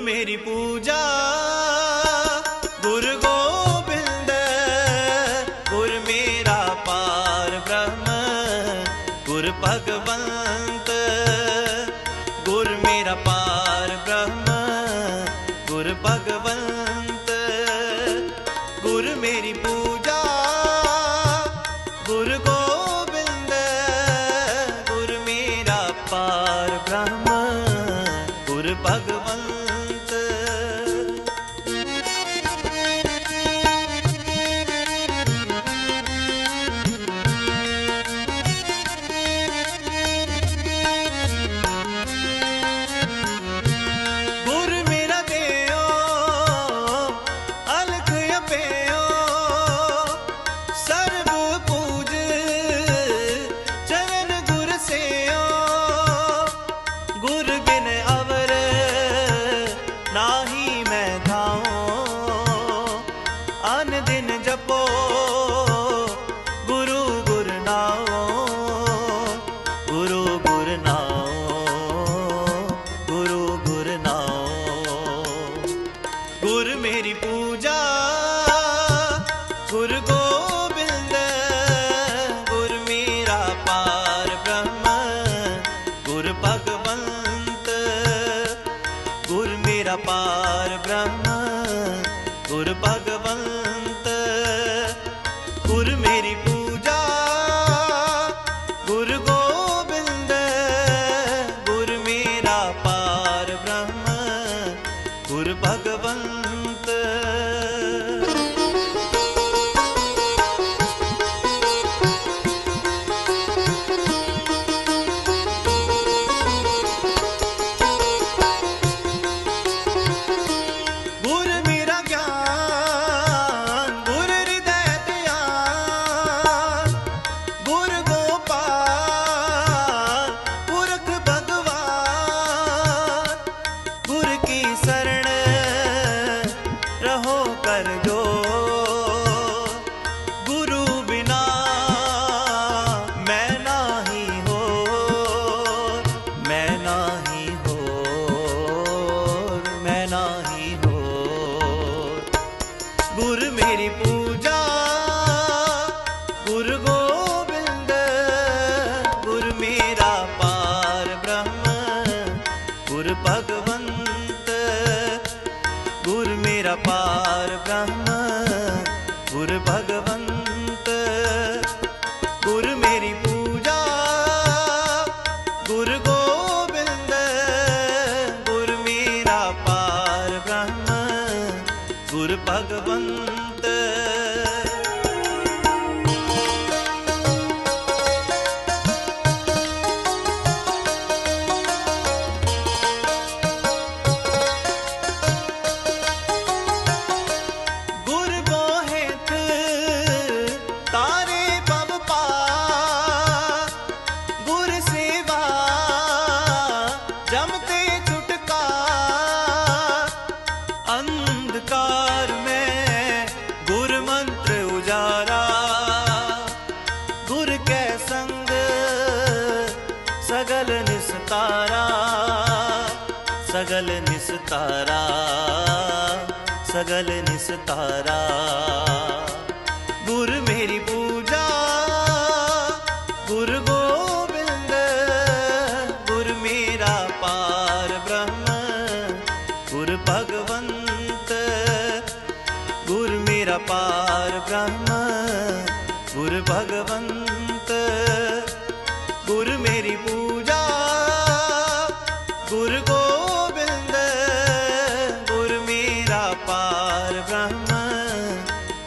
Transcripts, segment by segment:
मेरी पूजा। गुरु गोबिंद गुर मेरा पार ब्रह्म, गुर भगवंत, गुर मेरा पार ब्रह्म, गुर भगवंत, गुर मेरी पूजा। तेरी पूजा गुरु गोबिंद गुर मेरा पार ब्रह्म, गुर भगवंत, गुर मेरा पार ब्रह्म, गुर भगवंत, गुर मेरी पूजा गुरु गो ब्रह्म गुर भगवंत। गुरु मेरी पूजा गुरु गोविंद। गुर मेरा पार ब्रह्म गुरु भगवंत। निस्तारा, सगल निस्तारा। गुर मेरी पूजा, गुर गोविंद, गुर मेरा पार ब्रह्म, गुर भगवंत, गुर मेरा पार ब्रह्म।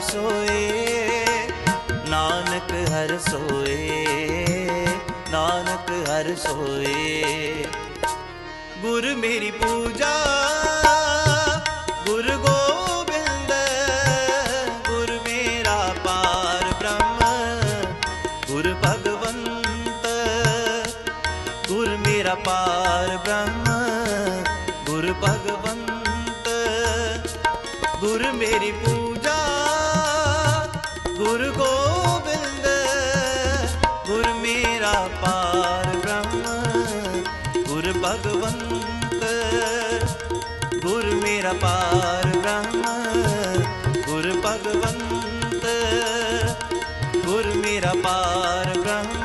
सोए, नानक हर सोए, नानक हर सोए। गुरु मेरी पूजा, गुरु गोविंद, गुरु मेरा पार ब्रह्म, गुरु भगवंत, गुरु मेरा पार ब्रह्म, गुरु भगवंत, गुरु मेरी पूजा। ਗੁਰ ਗੋਬਿੰਦ, ਗੁਰ ਮੇਰਾ ਪਾਰ ਬ੍ਰਹਮ, ਗੁਰ ਭਗਵੰਤ, ਗੁਰ ਮੇਰਾ ਪਾਰ ਬ੍ਰਹਮ, ਗੁਰ ਭਗਵੰਤ, ਗੁਰ ਮੇਰਾ ਪਾਰ ਬ੍ਰਹਮ।